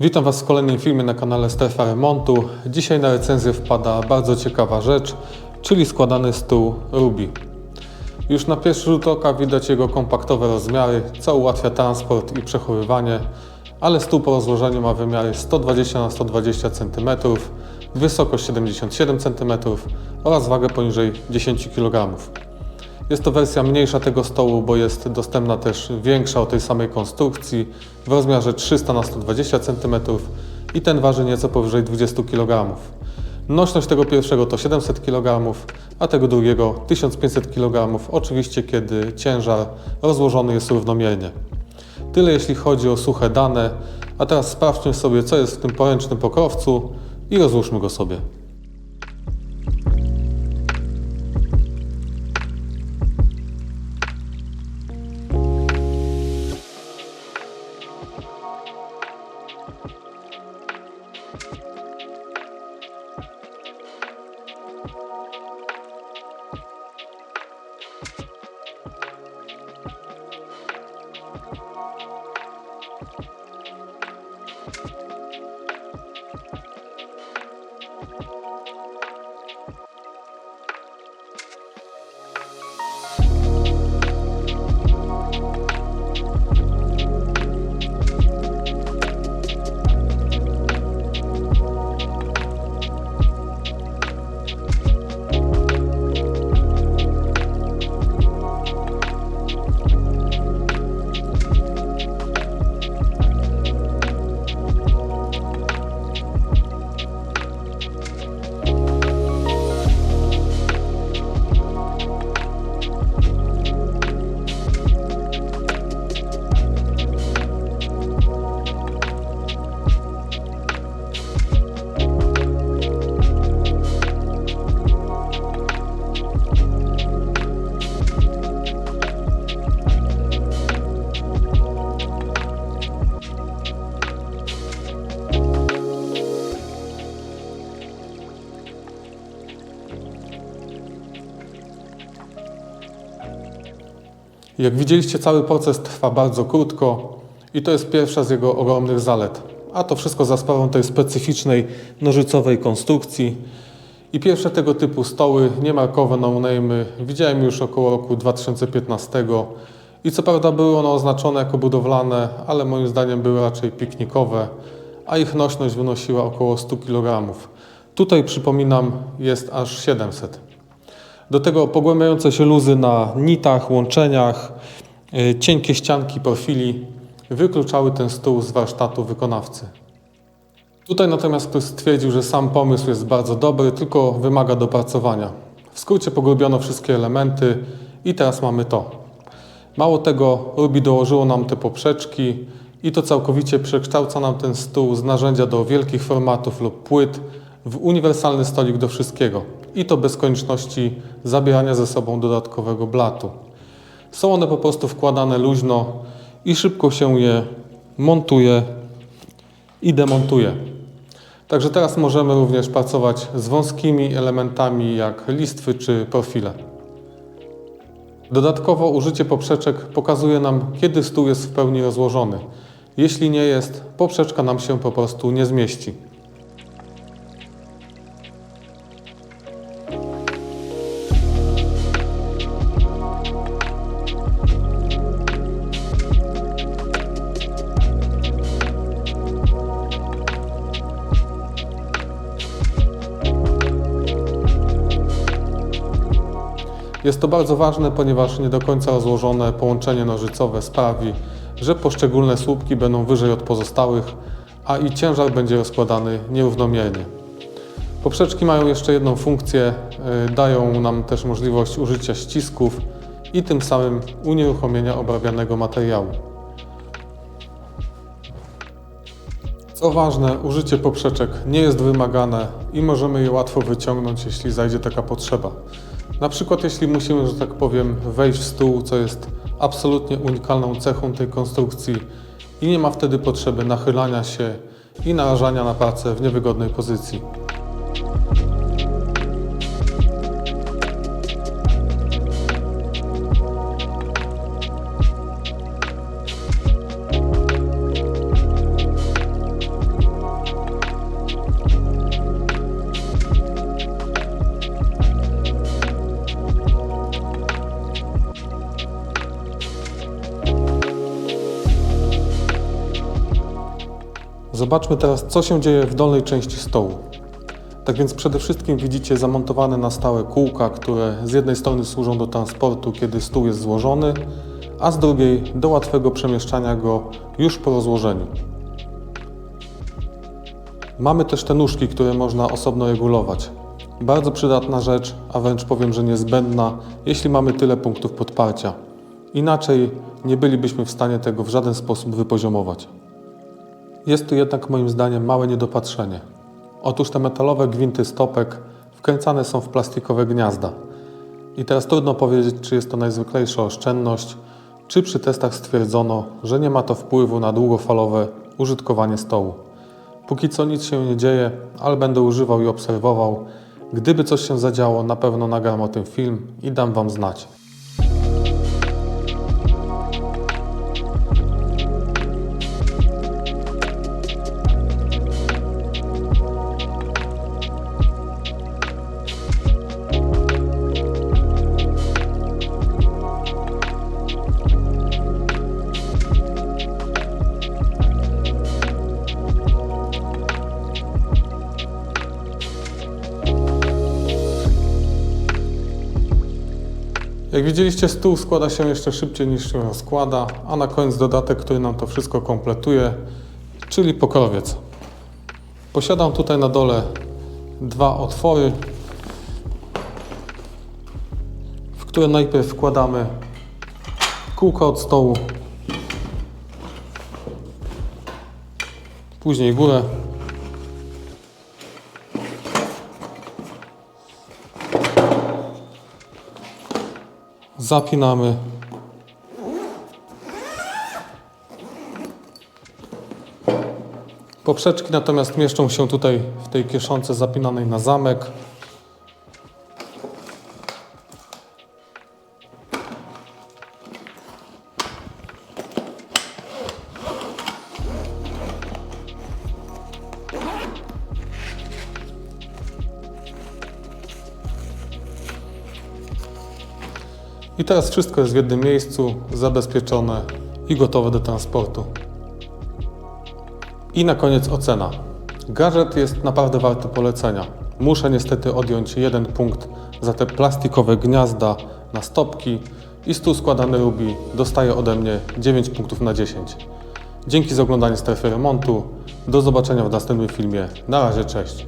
Witam Was w kolejnym filmie na kanale Strefa Remontu. Dzisiaj na recenzję wpada bardzo ciekawa rzecz, czyli składany stół Ruby. Już na pierwszy rzut oka widać jego kompaktowe rozmiary, co ułatwia transport i przechowywanie, ale stół po rozłożeniu ma wymiary 120 na 120 cm, wysokość 77 cm oraz wagę poniżej 10 kg. Jest to wersja mniejsza tego stołu, bo jest dostępna też większa o tej samej konstrukcji w rozmiarze 300 na 120 cm i ten waży nieco powyżej 20 kg. Nośność tego pierwszego to 700 kg, a tego drugiego 1500 kg, oczywiście kiedy ciężar rozłożony jest równomiernie. Tyle jeśli chodzi o suche dane, a teraz sprawdźmy sobie co jest w tym poręcznym pokrowcu i rozłóżmy go sobie. Jak widzieliście, cały proces trwa bardzo krótko i to jest pierwsza z jego ogromnych zalet. A to wszystko za sprawą tej specyficznej nożycowej konstrukcji. I pierwsze tego typu stoły, niemarkowe no name widziałem już około roku 2015. I co prawda były one oznaczone jako budowlane, ale moim zdaniem były raczej piknikowe, a ich nośność wynosiła około 100 kg. Tutaj przypominam, jest aż 700. Do tego pogłębiające się luzy na nitach, łączeniach, y, cienkie ścianki profili wykluczały ten stół z warsztatu wykonawcy. Tutaj natomiast ktoś stwierdził, że sam pomysł jest bardzo dobry, tylko wymaga dopracowania. W skrócie pogłębiono wszystkie elementy i teraz mamy to. Mało tego, Ruby dołożyło nam te poprzeczki i to całkowicie przekształca nam ten stół z narzędzia do wielkich formatów lub płyt w uniwersalny stolik do wszystkiego. I to bez konieczności zabierania ze sobą dodatkowego blatu. Są one po prostu wkładane luźno i szybko się je montuje i demontuje. Także teraz możemy również pracować z wąskimi elementami jak listwy czy profile. Dodatkowo użycie poprzeczek pokazuje nam, kiedy stół jest w pełni rozłożony. Jeśli nie jest, poprzeczka nam się po prostu nie zmieści. Jest to bardzo ważne, ponieważ nie do końca rozłożone połączenie nożycowe sprawi, że poszczególne słupki będą wyżej od pozostałych, a i ciężar będzie rozkładany nierównomiernie. Poprzeczki mają jeszcze jedną funkcję, y, dają nam też możliwość użycia ścisków i tym samym unieruchomienia obrabianego materiału. Co ważne, użycie poprzeczek nie jest wymagane i możemy je łatwo wyciągnąć, jeśli zajdzie taka potrzeba. Na przykład jeśli musimy, że tak powiem, wejść w stół, co jest absolutnie unikalną cechą tej konstrukcji i nie ma wtedy potrzeby nachylania się i narażania na pracę w niewygodnej pozycji. Zobaczmy teraz, co się dzieje w dolnej części stołu. Tak więc przede wszystkim widzicie zamontowane na stałe kółka, które z jednej strony służą do transportu, kiedy stół jest złożony, a z drugiej do łatwego przemieszczania go już po rozłożeniu. Mamy też te nóżki, które można osobno regulować. Bardzo przydatna rzecz, a wręcz powiem, że niezbędna, jeśli mamy tyle punktów podparcia. Inaczej nie bylibyśmy w stanie tego w żaden sposób wypoziomować. Jest tu jednak moim zdaniem małe niedopatrzenie. Otóż te metalowe gwinty stopek wkręcane są w plastikowe gniazda. I teraz trudno powiedzieć, czy jest to najzwyklejsza oszczędność, czy przy testach stwierdzono, że nie ma to wpływu na długofalowe użytkowanie stołu. Póki co nic się nie dzieje, ale będę używał i obserwował. Gdyby coś się zadziało, na pewno nagram o tym film i dam Wam znać. Jak widzieliście, stół składa się jeszcze szybciej niż się rozkłada, a na koniec dodatek, który nam to wszystko kompletuje, czyli pokrowiec. Posiadam tutaj na dole dwa otwory, w które najpierw wkładamy kółko od stołu, później górę. Zapinamy. Poprzeczki natomiast mieszczą się tutaj w tej kieszonce zapinanej na zamek. I teraz wszystko jest w jednym miejscu, zabezpieczone i gotowe do transportu. I na koniec ocena. Gadżet jest naprawdę warty polecenia. Muszę niestety odjąć jeden punkt za te plastikowe gniazda na stopki i stół składany Ruby dostaje ode mnie 9 punktów na 10. Dzięki za oglądanie strefy remontu. Do zobaczenia w następnym filmie. Na razie, cześć.